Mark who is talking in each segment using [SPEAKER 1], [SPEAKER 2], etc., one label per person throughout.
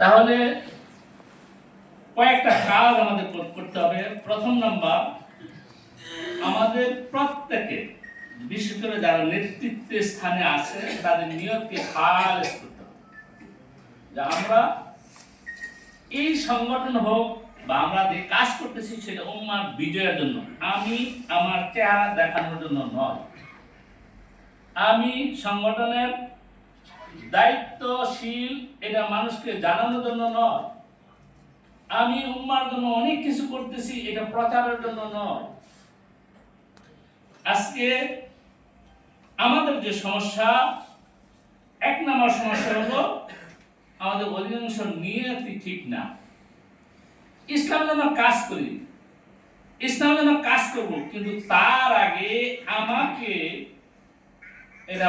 [SPEAKER 1] তাহলে কয়েকটা কাজ আমাদের করতে হবে। প্রথম নাম্বার, আমাদের প্রত্যেকে, বিশেষ করে যারা নেতৃত্বের স্থানে আছে, তাদের নিয়তকে খালেজ করতে হবে। আমরা এই সংগঠন হোক বা আমরা যে কাজ করতেছি সেটা উম্মার বিজয়ের জন্য, আমি আমার চেহারা দেখানোর জন্য নয়। আমি সংগঠনের দায়িত্বশীল, এটা মানুষকে জানানোর জন্য নয়। আমি উম্মার জন্য অনেক কিছু করতেছি, এটা প্রচারের জন্য নয়। আজকে আমাদের যে সমস্যা, এক নম্বর সমস্যা হলো আমাদের অধিকাংশ নিয়তি ঠিক না। ইসলাম যেন কাজ করি, ইসলাম যেন কাজ করব, কিন্তু তার আগে আমাকে এটা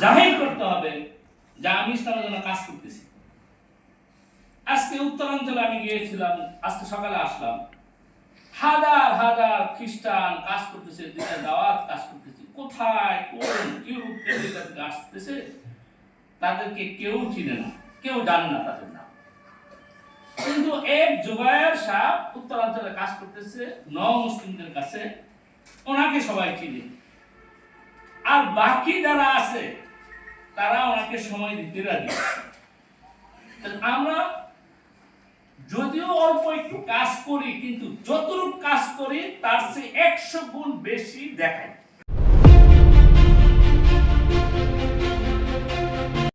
[SPEAKER 1] জাহির করতে হবে। যে আমি ইসলামের জন্য কাজ করতেছি। আজকে উত্তরাঞ্চলে আমি গিয়েছিলাম, আজকে সকালে আসলাম। হাজার হাজার খ্রিস্টান কাজ করতেছে দাওয়াত কাজ করতেছে। কোথায়, কোন থেকে আসতেছে, তাদেরকে কেউ চিনে না, কেউ জানে না তাদের নাম। কিন্তু এক জুবায়ের সাহেব উত্তরাঞ্চলে কাজ করতেছে ন মুসলিমদের কাছে, ওনাকে সবাই চিনে। আর বাকি যারা আছে তারা ওনাকে সময় দিতে রাজি। আমরা যদিও অল্প একটু কাজ করি, কিন্তু যতটুকু কাজ করি, তার চেয়ে একশো গুণ বেশি দেখাই।